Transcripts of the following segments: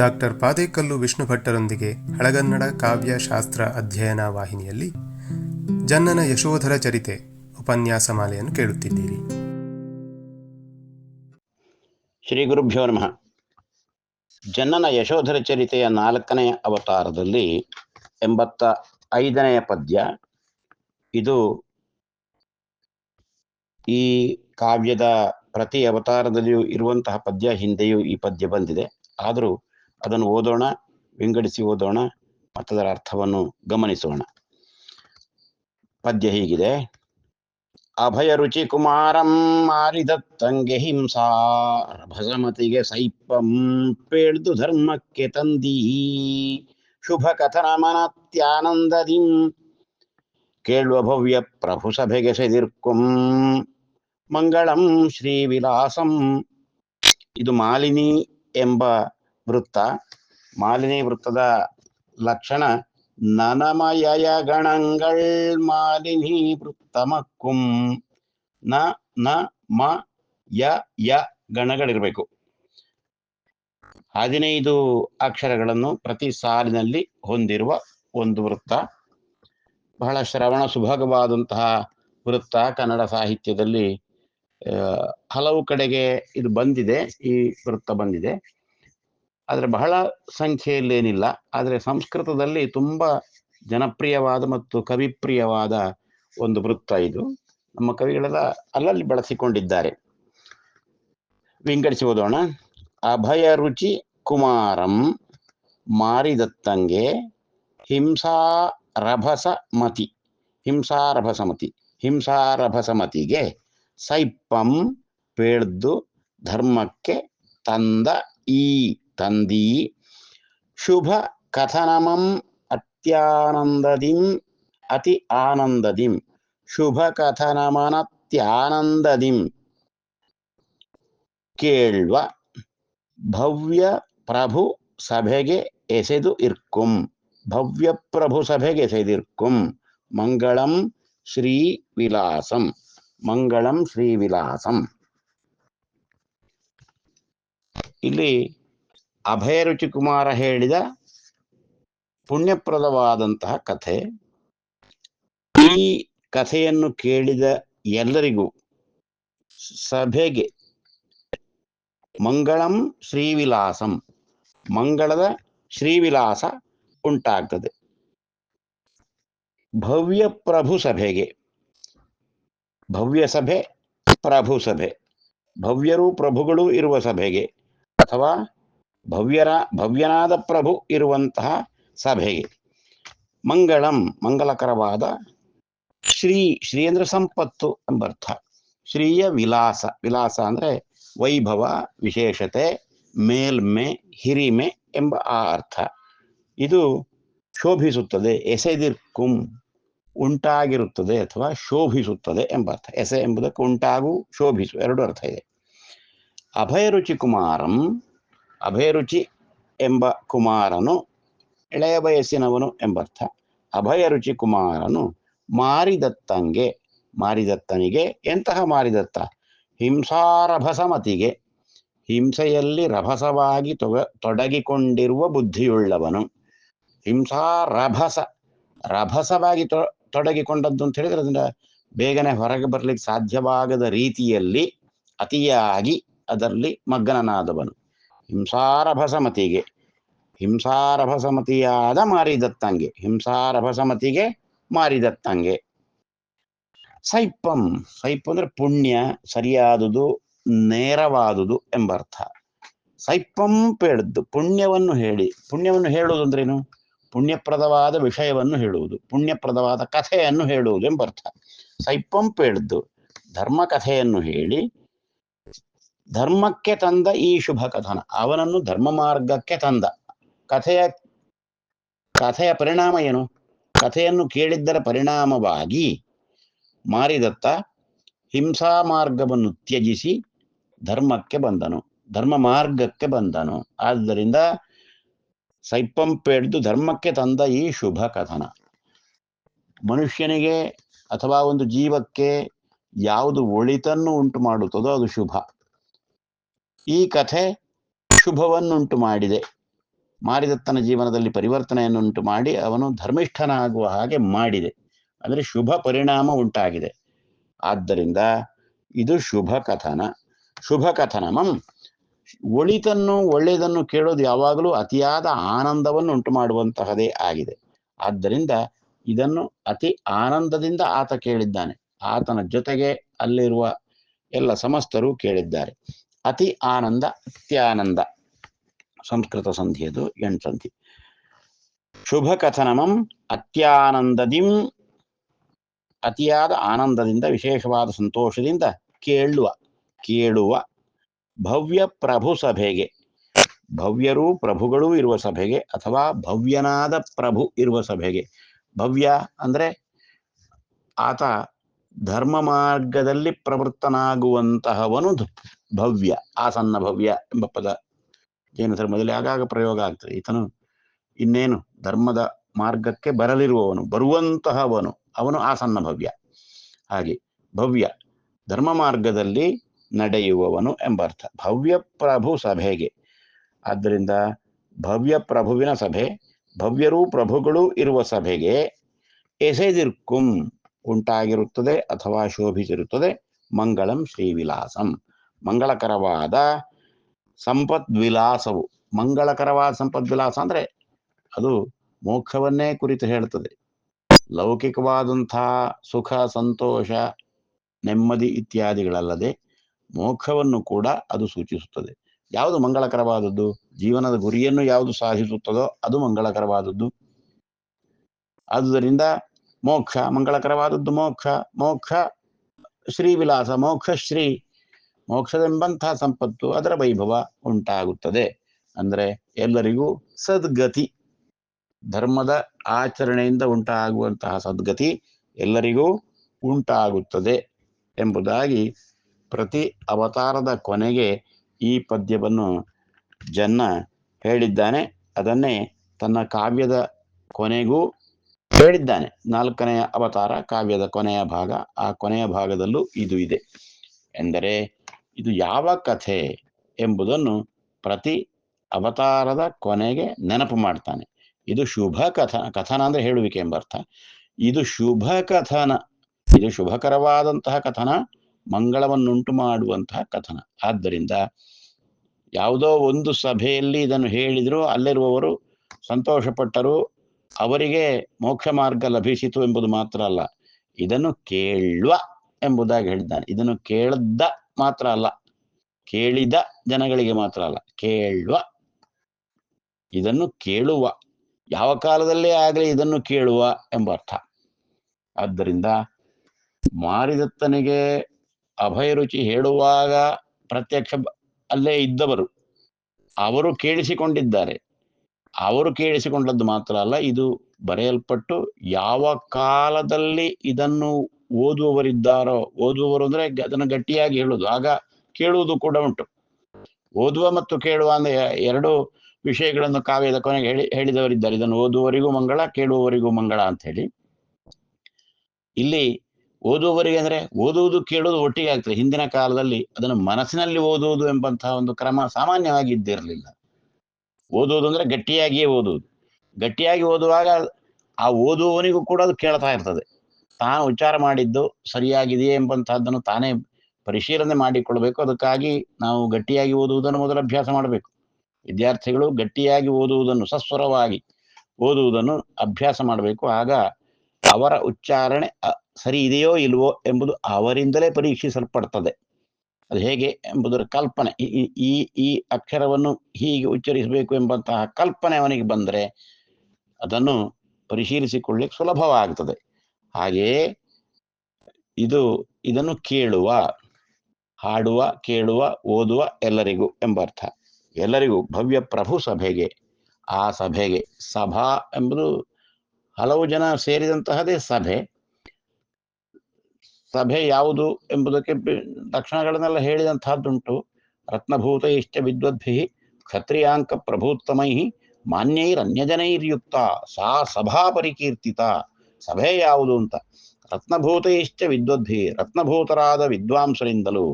Doctor Padekallu Vishnu ಭಟ್ಟರೊಂದಿಗೆ ಹಳಗನ್ನಡ ಕಾವ್ಯ ಶಾಸ್ತ್ರ ಅಧ್ಯಯನ ವಾಹಿನಿಯಲ್ಲಿ ಜನ್ನನ ಯಶೋಧರ ಚರಿತೆ ಉಪನ್ಯಾಸ ಮಾಲೆಯನ್ನು ಕೇಳುತ್ತಿದ್ದೀರಿ. ಶ್ರೀ ಗುರುಭ್ಯೋ ನಮಃ. ಜನ್ನನ ಯಶೋಧರ ಚರಿತೆಯ ನಾಲ್ಕನೆಯ ಅವತಾರದಲ್ಲಿ ಎಂಬತ್ತ ಐದನೆಯ ಪದ್ಯ. ಇದು ಈ ಕಾವ್ಯದ ಪ್ರತಿ ಅವತಾರದಲ್ಲಿಯೂ ಇರುವಂತಹ ಪದ್ಯ, ಹಿಂದೆಯೂ ಈ ಪದ್ಯ ಬಂದಿದೆ. ಆದರೂ ಅದನ್ನು ಓದೋಣ, ವಿಂಗಡಿಸಿ ಓದೋಣ ಮತ್ತದರ ಅರ್ಥವನ್ನು ಗಮನಿಸೋಣ. ಪದ್ಯ ಹೀಗಿದೆ. ಅಭಯ ರುಚಿ ಕುಮಾರಂ ಮಾರಿದತ್ತಂಗೆ ಹಿಂಸಾ, ರಭಸಮತಿಗೆ ಸೈಪಂ ಪೇಳ್ದು ಧರ್ಮಕ್ಕೆ ತಂದೀ. ಶುಭ ಕಥನ ಮನತ್ಯಾನಂದದಿಂ, ಕೇಳುವ ಭವ್ಯ ಪ್ರಭು ಸಭೆಗೆ ಸೆದಿರ್ಕುಂ. ಮಂಗಳಂ ಶ್ರೀ ವಿಲಾಸಂ. ಇದು ಮಾಲಿನಿ ಎಂಬ ವೃತ್ತ, ಮಾಲಿನಿ ವೃತ್ತದ ಲಕ್ಷಣ ನನಮಯಯ ಗಣಗಳ್ ಮಾಲಿನಿ ವೃತ್ತಮಕ್ಕುಂ. ನ ನ, ಮ, ಯ ಯ ಗಣಗಳಿರಬೇಕು. ಹದಿನೈದು ಅಕ್ಷರಗಳನ್ನು ಪ್ರತಿ ಸಾಲಿನಲ್ಲಿ ಹೊಂದಿರುವ ಒಂದು ವೃತ್ತ. ಬಹಳ ಶ್ರವಣ ಸುಭಗವಾದಂತಹ ವೃತ್ತ ಕನ್ನಡ ಸಾಹಿತ್ಯದಲ್ಲಿ ಹಲವು ಕಡೆಗೆ ಇದು ಬಂದಿದೆ, ಈ ವೃತ್ತ ಬಂದಿದೆ. ಆದರೆ ಬಹಳ ಸಂಖ್ಯೆಯಲ್ಲೇನಿಲ್ಲ. ಆದರೆ ಸಂಸ್ಕೃತದಲ್ಲಿ ತುಂಬ ಜನಪ್ರಿಯವಾದ ಮತ್ತು ಕವಿಪ್ರಿಯವಾದ ಒಂದು ವೃತ್ತ ಇದು. ನಮ್ಮ ಕವಿಗಳೆಲ್ಲ ಅಲ್ಲಲ್ಲಿ ಬಳಸಿಕೊಂಡಿದ್ದಾರೆ. ವಿಂಗಡಿಸಿ ಓದೋಣ. ಅಭಯ ರುಚಿ ಕುಮಾರಂ, ಮಾರಿದತ್ತಂಗೆ, ಹಿಂಸಾ ರಭಸ ಮತಿ. ಹಿಂಸಾರಭಸಮತಿ ಹಿಂಸಾರಭಸಮತಿಗೆ ಸೈಪಂ ಪೇಳ್ದು, ಧರ್ಮಕ್ಕೆ ತಂದ ಈ ತಂದಿ. ಶುಭ ಕಥನಮಂ ಅತ್ಯಾನಂದದಿಂ ಅತಿ ಆನಂದದಿಂ. ಶುಭ ಕಥನಮನತ್ಯಾನಂದದಿಂ. ಕೇಳ್ವ ಭವ್ಯ ಪ್ರಭು ಸಭೆಗೆ ಎಸೆದು ಇರ್ಕುಂ. ಭವ್ಯ ಪ್ರಭು ಸಭೆಗೆ ಎಸೆದಿರ್ಕುಂ ಮಂಗಳಂ ಶ್ರೀ ವಿಲಾಸಂ ಮಂಗಳಂ ಶ್ರೀ ವಿಲಾಸಂ ಇಲ್ಲಿ ಅಭಯ ರುಚಿ ಕುಮಾರ ಹೇಳಿದ ಪುಣ್ಯಪ್ರದವಾದಂತಹ ಕಥೆ. ಈ ಕಥೆಯನ್ನು ಕೇಳಿದ ಎಲ್ಲರಿಗೂ ಸಭೆಗೆ ಮಂಗಳಂ ಶ್ರೀವಿಲಾಸಂ, ಮಂಗಳದ ಶ್ರೀವಿಲಾಸ ಉಂಟಾಗ್ತದೆ. ಭವ್ಯ ಪ್ರಭು ಸಭೆಗೆ, ಭವ್ಯ ಸಭೆ ಪ್ರಭು ಸಭೆ, ಭವ್ಯರು ಪ್ರಭುಗಳು ಇರುವ ಸಭೆಗೆ ಅಥವಾ ಭವ್ಯರ, ಭವ್ಯನಾದ ಪ್ರಭು ಇರುವಂತಹ ಸಭೆಗೆ ಮಂಗಳಂ, ಮಂಗಲಕರವಾದ ಶ್ರೀ ಶ್ರೀ ಅಂದ್ರೆ ಸಂಪತ್ತು ಎಂಬರ್ಥ. ಶ್ರೀಯ ವಿಲಾಸ ವಿಲಾಸ ಅಂದ್ರೆ ವೈಭವ, ವಿಶೇಷತೆ, ಮೇಲ್ಮೆ, ಹಿರಿಮೆ ಎಂಬ ಆ ಅರ್ಥ. ಇದು ಶೋಭಿಸುತ್ತದೆ, ಎಸೆದಿರ್ಕುಂ ಉಂಟಾಗಿರುತ್ತದೆ ಅಥವಾ ಶೋಭಿಸುತ್ತದೆ ಎಂಬ ಅರ್ಥ. ಎಸೆ ಎಂಬುದಕ್ಕೆ ಉಂಟಾಗು, ಶೋಭಿಸು, ಎರಡು ಅರ್ಥ ಇದೆ. ಅಭಯರುಚಿ ಕುಮಾರಂ ಅಭಯರುಚಿ ಎಂಬ ಕುಮಾರನು, ಎಳೆಯ ವಯಸ್ಸಿನವನು ಎಂಬರ್ಥ. ಅಭಯರುಚಿ ಕುಮಾರನು ಮಾರಿದತ್ತಂಗೆ, ಮಾರಿದತ್ತನಿಗೆ ಎಂತಹ ಮಾರಿದತ್ತ? ಹಿಂಸಾರಭಸಮತಿಗೆ ಹಿಂಸೆಯಲ್ಲಿ ರಭಸವಾಗಿ ತೊಗ, ತೊಡಗಿಕೊಂಡಿರುವ ಬುದ್ಧಿಯುಳ್ಳವನು. ಹಿಂಸಾರಭಸ ರಭಸವಾಗಿ ತೊ ತೊಡಗಿಕೊಂಡದ್ದು ಅಂತ ಹೇಳಿದ್ರೆ ಅದರಿಂದ ಬೇಗನೆ ಹೊರಗೆ ಬರಲಿಕ್ಕೆ ಸಾಧ್ಯವಾಗದ ರೀತಿಯಲ್ಲಿ ಅತಿಯಾಗಿ ಅದರಲ್ಲಿ ಮಗ್ನನಾದವನು. ಹಿಂಸಾರಭಸಮತಿಗೆ. ಹಿಂಸಾರಭಸಮತಿಯಾದ ಮಾರಿದತ್ತಂಗೆ. ಹಿಂಸಾರಭಸಮತಿಗೆ ಮಾರಿದತ್ತಂಗೆ. ಸೈಪಂ. ಸೈಪ್ ಅಂದ್ರೆ ಪುಣ್ಯ, ಸರಿಯಾದುದು, ನೇರವಾದುದು ಎಂಬರ್ಥ. ಸೈಪಂ ಪೇಳದ್ದು ಪುಣ್ಯವನ್ನು ಹೇಳಿ. ಪುಣ್ಯವನ್ನು ಹೇಳುವುದು ಅಂದ್ರೇನು ಪುಣ್ಯಪ್ರದವಾದ ವಿಷಯವನ್ನು ಹೇಳುವುದು. ಪುಣ್ಯಪ್ರದವಾದ ಕಥೆಯನ್ನು ಹೇಳುವುದು ಎಂಬರ್ಥ. ಸೈಪಂ ಪೇಳದ್ದು ಧರ್ಮ ಕಥೆಯನ್ನು ಹೇಳಿ ಧರ್ಮಕ್ಕೆ ತಂದ ಈ ಶುಭ ಕಥನ. ಅವನನ್ನು ಧರ್ಮ ಮಾರ್ಗಕ್ಕೆ ತಂದ. ಕಥೆಯ ಕಥೆಯ ಪರಿಣಾಮ ಏನು? ಕಥೆಯನ್ನು ಕೇಳಿದ್ದರ ಪರಿಣಾಮವಾಗಿ ಮಾರಿದತ್ತ ಹಿಂಸಾ ಮಾರ್ಗವನ್ನು ತ್ಯಜಿಸಿ ಧರ್ಮಕ್ಕೆ ಬಂದನು. ಧರ್ಮ ಮಾರ್ಗಕ್ಕೆ ಬಂದನು. ಆದ್ದರಿಂದ ಸೈಪಂಪೇಡ್ದು ಧರ್ಮಕ್ಕೆ ತಂದ ಈ ಶುಭ ಕಥನ. ಮನುಷ್ಯನಿಗೆ ಅಥವಾ ಒಂದು ಜೀವಕ್ಕೆ ಯಾವುದು ಒಳಿತನ್ನು ಉಂಟು ಮಾಡುತ್ತದೋ ಅದು ಶುಭ. ಈ ಕಥೆ ಶುಭವನ್ನುಂಟು ಮಾಡಿದೆ ಮಾರಿದತ್ತನ ಜೀವನದಲ್ಲಿ ಪರಿವರ್ತನೆಯನ್ನುಂಟು ಮಾಡಿ ಅವನು ಧರ್ಮಿಷ್ಠನಾಗುವ ಹಾಗೆ ಮಾಡಿದೆ. ಅಂದರೆ ಶುಭ ಪರಿಣಾಮ ಉಂಟಾಗಿದೆ. ಆದ್ದರಿಂದ ಇದು ಶುಭ ಕಥನ. ಶುಭ ಕಥನ ಕಥನಮಂ ಒಳಿತನ್ನು, ಒಳ್ಳೆಯದನ್ನು ಕೇಳೋದು ಯಾವಾಗಲೂ ಅತಿಯಾದ ಆನಂದವನ್ನು ಉಂಟು ಮಾಡುವಂತಹದೇ ಆಗಿದೆ. ಆದ್ದರಿಂದ ಇದನ್ನು ಅತಿ ಆನಂದದಿಂದ ಆತ ಕೇಳಿದ್ದಾನೆ. ಆತನ ಜೊತೆಗೆ ಅಲ್ಲಿರುವ ಎಲ್ಲ ಸಮಸ್ತರು ಕೇಳಿದ್ದಾರೆ. ಅತಿ ಆನಂದ ಅತ್ಯಾನಂದ ಸಂಸ್ಕೃತ ಸಂಧಿಯದು ಎಂಟು ಸಂಧಿ ಶುಭ ಕಥನಮಂ ಅತ್ಯಾನಂದದಿಂ. ಅತಿಯಾದ ಆನಂದದಿಂದ, ವಿಶೇಷವಾದ ಸಂತೋಷದಿಂದ ಕೇಳುವ ಕೇಳುವ ಭವ್ಯ ಪ್ರಭು ಸಭೆಗೆ. ಭವ್ಯರೂ ಪ್ರಭುಗಳೂ ಇರುವ ಸಭೆಗೆ ಅಥವಾ ಭವ್ಯನಾದ ಪ್ರಭು ಇರುವ ಸಭೆಗೆ. ಭವ್ಯ ಅಂದ್ರೆ ಆತ ಧರ್ಮ ಮಾರ್ಗದಲ್ಲಿ ಪ್ರವೃತ್ತನಾಗುವಂತಹವನು ಭವ್ಯ, ಆಸನ್ನ ಭವ್ಯ ಎಂಬ ಪದ. ಜೈನ ಧರ್ಮದಲ್ಲಿ ಆಗಾಗ ಪ್ರಯೋಗ ಆಗ್ತದೆ. ಈತನು ಇನ್ನೇನು ಧರ್ಮದ ಮಾರ್ಗಕ್ಕೆ ಬರಲಿರುವವನು, ಬರುವಂತಹವನು, ಅವನು ಆಸನ್ನ ಭವ್ಯ. ಹಾಗೆ ಭವ್ಯ ಧರ್ಮ ಮಾರ್ಗದಲ್ಲಿ ನಡೆಯುವವನು ಎಂಬ ಅರ್ಥ ಭವ್ಯ ಪ್ರಭು ಸಭೆಗೆ. ಆದ್ದರಿಂದ ಭವ್ಯ ಪ್ರಭುವಿನ ಸಭೆ, ಭವ್ಯರೂ ಪ್ರಭುಗಳೂ ಇರುವ ಸಭೆಗೆ ಎಸೆದಿರ್ಕುಂ ಉಂಟಾಗಿರುತ್ತದೆ ಅಥವಾ ಶೋಭಿಸಿರುತ್ತದೆ. ಮಂಗಳಂ ಶ್ರೀವಿಲಾಸಂ. ಮಂಗಳಕರವಾದ ಸಂಪದ್ವಿಲಾಸವು. ಮಂಗಳಕರವಾದ ಸಂಪದ್ವಿಲಾಸ ಅಂದ್ರೆ ಅದು ಮೋಕ್ಷವನ್ನೇ ಕುರಿತು ಹೇಳ್ತದೆ ಲೌಕಿಕವಾದಂಥ ಸುಖ, ಸಂತೋಷ, ನೆಮ್ಮದಿ ಇತ್ಯಾದಿಗಳಲ್ಲದೆ ಮೋಕ್ಷವನ್ನು ಕೂಡ ಅದು ಸೂಚಿಸುತ್ತದೆ. ಯಾವುದು ಮಂಗಳಕರವಾದದ್ದು? ಜೀವನದ ಗುರಿಯನ್ನು ಯಾವುದು ಸಾಧಿಸುತ್ತದೋ ಅದು ಮಂಗಳಕರವಾದದ್ದು. ಆದುದರಿಂದ ಮೋಕ್ಷ, ಮಂಗಳಕರವಾದದ್ದು ಮೋಕ್ಷ ಮೋಕ್ಷ ಶ್ರೀವಿಲಾಸ, ಮೋಕ್ಷ ಶ್ರೀ ಮೋಕ್ಷದೆಂಬಂತಹ ಸಂಪತ್ತು ಅದರ ವೈಭವ ಉಂಟಾಗುತ್ತದೆ. ಅಂದ್ರೆ ಎಲ್ಲರಿಗೂ ಸದ್ಗತಿ, ಧರ್ಮದ ಆಚರಣೆಯಿಂದ ಉಂಟಾಗುವಂತಹ ಸದ್ಗತಿ ಎಲ್ಲರಿಗೂ ಉಂಟಾಗುತ್ತದೆ ಎಂಬುದಾಗಿ ಪ್ರತಿ ಅವತಾರದ ಕೊನೆಗೆ ಈ ಪದ್ಯವನ್ನು ಜನ್ನ ಹೇಳಿದ್ದಾನೆ. ಅದನ್ನೇ ತನ್ನ ಕಾವ್ಯದ ಕೊನೆಗೂ ಹೇಳಿದ್ದಾನೆ. ನಾಲ್ಕನೆಯ ಅವತಾರ ಕಾವ್ಯದ ಕೊನೆಯ ಭಾಗ. ಆ ಕೊನೆಯ ಭಾಗದಲ್ಲೂ ಇದು ಇದೆ. ಎಂದರೆ ಇದು ಯಾವ ಕಥೆ ಎಂಬುದನ್ನು ಪ್ರತಿ ಅವತಾರದ ಕೊನೆಗೆ ನೆನಪು ಮಾಡ್ತಾನೆ. ಇದು ಶುಭ ಕಥನ ಕಥನ ಅಂದ್ರೆ ಹೇಳುವಿಕೆ ಎಂಬ ಅರ್ಥ. ಇದು ಶುಭ ಕಥನ, ಇದು ಶುಭಕರವಾದಂತಹ ಕಥನ, ಮಂಗಳವನ್ನುಂಟು ಮಾಡುವಂತಹ ಕಥನ. ಆದ್ದರಿಂದ ಯಾವುದೋ ಒಂದು ಸಭೆಯಲ್ಲಿ ಇದನ್ನು ಹೇಳಿದ್ರು, ಅಲ್ಲಿರುವವರು ಸಂತೋಷಪಟ್ಟರು ಅವರಿಗೆ ಮೋಕ್ಷ ಮಾರ್ಗ ಲಭಿಸಿತು ಎಂಬುದು ಮಾತ್ರ ಅಲ್ಲ, ಇದನ್ನು ಕೇಳುವ ಎಂಬುದಾಗಿ ಹೇಳಿದ್ದಾನೆ. ಇದನ್ನು ಕೇಳದ್ದ ಮಾತ್ರ ಅಲ್ಲ, ಕೇಳಿದ ಜನಗಳಿಗೆ ಮಾತ್ರ ಅಲ್ಲ, ಕೇಳುವ. ಇದನ್ನು ಕೇಳುವ, ಯಾವ ಕಾಲದಲ್ಲೇ ಆಗಲಿ ಇದನ್ನು ಕೇಳುವ ಎಂಬ ಅರ್ಥ. ಆದ್ದರಿಂದ ಮಾರಿದತ್ತನಿಗೆ ಅಭಯರುಚಿ ಹೇಳುವಾಗ ಪ್ರತ್ಯಕ್ಷ ಅಲ್ಲೇ ಇದ್ದವರು, ಅವರು ಕೇಳಿಸಿಕೊಂಡಿದ್ದಾರೆ. ಅವರು ಕೇಳಿಸಿಕೊಂಡದ್ದು ಮಾತ್ರ ಅಲ್ಲ, ಇದು ಬರೆಯಲ್ಪಟ್ಟು ಯಾವ ಕಾಲದಲ್ಲಿ ಇದನ್ನು ಓದುವವರಿದ್ದಾರೋ, ಓದುವವರು ಅಂದ್ರೆ ಅದನ್ನು ಗಟ್ಟಿಯಾಗಿ ಹೇಳುವುದು ಆಗ ಕೇಳುವುದು ಕೂಡ ಉಂಟು. ಓದುವ ಮತ್ತು ಕೇಳುವ ಅಂದ್ರೆ ಎರಡು ವಿಷಯಗಳನ್ನು ಕಾವ್ಯದ ಕೊನೆಗೆ ಹೇಳಿ, ಹೇಳಿದವರಿದ್ದಾರೆ. ಇದನ್ನು ಓದುವವರಿಗೂ ಮಂಗಳ, ಕೇಳುವವರಿಗೂ ಮಂಗಳ ಅಂತ ಹೇಳಿ. ಇಲ್ಲಿ ಓದುವವರಿಗೆ ಅಂದ್ರೆ ಓದುವುದು, ಕೇಳುವುದು ಒಟ್ಟಿಗೆ ಆಗ್ತದೆ. ಹಿಂದಿನ ಕಾಲದಲ್ಲಿ ಅದನ್ನು ಮನಸ್ಸಿನಲ್ಲಿ ಓದುವುದು ಎಂಬಂತಹ ಒಂದು ಕ್ರಮ ಸಾಮಾನ್ಯವಾಗಿ ಇದ್ದಿರಲಿಲ್ಲ. ಓದುವುದು ಅಂದ್ರೆ ಗಟ್ಟಿಯಾಗಿಯೇ ಓದುವುದು. ಗಟ್ಟಿಯಾಗಿ ಓದುವಾಗ ಆ ಓದುವವನಿಗೂ ಕೂಡ ಅದು ಕೇಳ್ತಾ ಇರ್ತದೆ. ತಾನು ಉಚ್ಚಾರ ಮಾಡಿದ್ದು ಸರಿಯಾಗಿದೆಯೇ ಎಂಬಂತಹದ್ದನ್ನು ತಾನೇ ಪರಿಶೀಲನೆ ಮಾಡಿಕೊಳ್ಬೇಕು ಅದಕ್ಕಾಗಿ ನಾವು ಗಟ್ಟಿಯಾಗಿ ಓದುವುದನ್ನು ಮೊದಲು ಅಭ್ಯಾಸ ಮಾಡಬೇಕು. ವಿದ್ಯಾರ್ಥಿಗಳು ಗಟ್ಟಿಯಾಗಿ ಓದುವುದನ್ನು ಸಸ್ವರವಾಗಿ ಓದುವುದನ್ನು ಅಭ್ಯಾಸ ಮಾಡಬೇಕು. ಆಗ ಅವರ ಉಚ್ಚಾರಣೆ ಸರಿ ಇದೆಯೋ ಇಲ್ವೋ ಎಂಬುದು ಅವರಿಂದಲೇ ಪರೀಕ್ಷಿಸಲ್ಪಡ್ತದೆ. ಅದು ಹೇಗೆ ಎಂಬುದರ ಕಲ್ಪನೆ, ಈ- ಈ- ಅಕ್ಷರವನ್ನು ಹೀಗೆ ಉಚ್ಚರಿಸಬೇಕು ಎಂಬಂತಹ ಕಲ್ಪನೆ ಅವನಿಗೆ ಬಂದರೆ ಅದನ್ನು ಪರಿಶೀಲಿಸಿಕೊಳ್ಳಿಕ್ಕೆ ಸುಲಭವಾಗ್ತದೆ. ಹಾಗೆಯೇ ಇದು, ಇದನ್ನು ಕೇಳುವ, ಹಾಡುವ, ಕೇಳುವ, ಓದುವ ಎಲ್ಲರಿಗೂ ಎಂಬರ್ಥ. ಎಲ್ಲರಿಗೂ ಭವ್ಯ ಪ್ರಭು ಸಭೆಗೆ, ಆ ಸಭೆಗೆ ಸಭಾ ಎಂಬುದು ಹಲವು ಜನ ಸೇರಿದಂತಹದೇ ಸಭೆ. ಸಭೆ ಯಾವುದು ಎಂಬುದಕ್ಕೆ ಲಕ್ಷಣಗಳನ್ನೆಲ್ಲ ಹೇಳಿದಂತಹದ್ದುಂಟು ರತ್ನಭೂತ ಇಷ್ಟ ವಿದ್ವದ್ಭಿ ಕ್ಷತ್ರಿಯಾಂಕ ಪ್ರಭೂತ್ತಮೈ ಮಾನ್ಯೈರನ್ಯಜನೈರ್ಯುಕ್ತ, ಸಾ ಸಭಾ ಪರಿಕೀರ್ತಿತ, ಸಭೆ ಯಾವುದು ಅಂತ. ರತ್ನಭೂತ ಇಷ್ಟ ವಿದ್ವದ್ಭಿ ರತ್ನಭೂತರಾದ ವಿದ್ವಾಂಸರಿಂದಲೂ.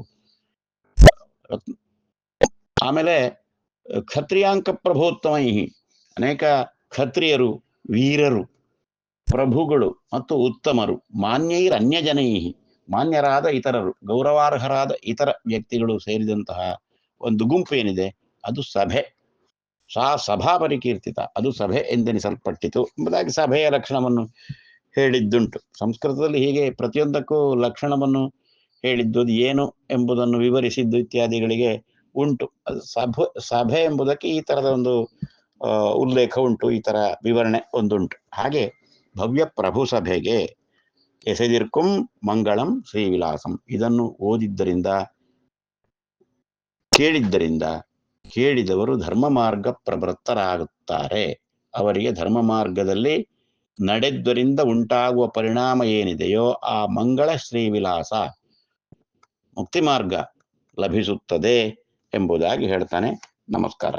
ಆಮೇಲೆ ಕ್ಷತ್ರಿಯಾಂಕ ಪ್ರಭೋತ್ತಮೈ ಅನೇಕ ಕ್ಷತ್ರಿಯರು, ವೀರರು, ಪ್ರಭುಗಳು ಮತ್ತು ಉತ್ತಮರು ಮಾನ್ಯೈರ್ ಅನ್ಯಜನೈ ಮಾನ್ಯರಾದ ಇತರರು, ಗೌರವಾರ್ಹರಾದ ಇತರ ವ್ಯಕ್ತಿಗಳು ಸೇರಿದಂತಹ ಒಂದು ಗುಂಪು ಏನಿದೆ, ಅದು ಸಭೆ. ಸಾ ಸಭಾ ಪರಿಕೀರ್ತಿತ, ಅದು ಸಭೆ ಎಂದೆನಿಸಲ್ಪಟ್ಟಿತು ಎಂಬುದಾಗಿ ಸಭೆಯ ಲಕ್ಷಣವನ್ನು ಹೇಳಿದ್ದುಂಟು. ಸಂಸ್ಕೃತದಲ್ಲಿ ಹೀಗೆ ಪ್ರತಿಯೊಂದಕ್ಕೂ ಲಕ್ಷಣವನ್ನು ಹೇಳಿದ್ದು ಅದು ಏನು ಎಂಬುದನ್ನು ವಿವರಿಸಿದ್ದು ಇತ್ಯಾದಿಗಳಿಗೆ ಉಂಟು. ಸಭೆ ಸಭೆ ಎಂಬುದಕ್ಕೆ ಈ ಥರದ ಒಂದು ಉಲ್ಲೇಖ ಉಂಟು, ಈ ಥರ ವಿವರಣೆ ಒಂದುಂಟು. ಹಾಗೆ ಭವ್ಯ ಪ್ರಭು ಸಭೆಗೆ ಎಸೆದಿರ್ಕುಂ ಮಂಗಳಂ ಶ್ರೀವಿಲಾಸಂ. ಇದನ್ನು ಓದಿದ್ದರಿಂದ, ಕೇಳಿದ್ದರಿಂದ ಕೇಳಿದವರು ಧರ್ಮ ಮಾರ್ಗ ಪ್ರವೃತ್ತರಾಗುತ್ತಾರೆ. ಅವರಿಗೆ ಧರ್ಮ ಮಾರ್ಗದಲ್ಲಿ ನಡೆದ್ದರಿಂದ ಉಂಟಾಗುವ ಪರಿಣಾಮ ಏನಿದೆಯೋ ಆ ಮಂಗಳ ಶ್ರೀವಿಲಾಸ ಮುಕ್ತಿ ಮಾರ್ಗ ಲಭಿಸುತ್ತದೆ ಎಂಬುದಾಗಿ ಹೇಳ್ತಾನೆ ನಮಸ್ಕಾರ.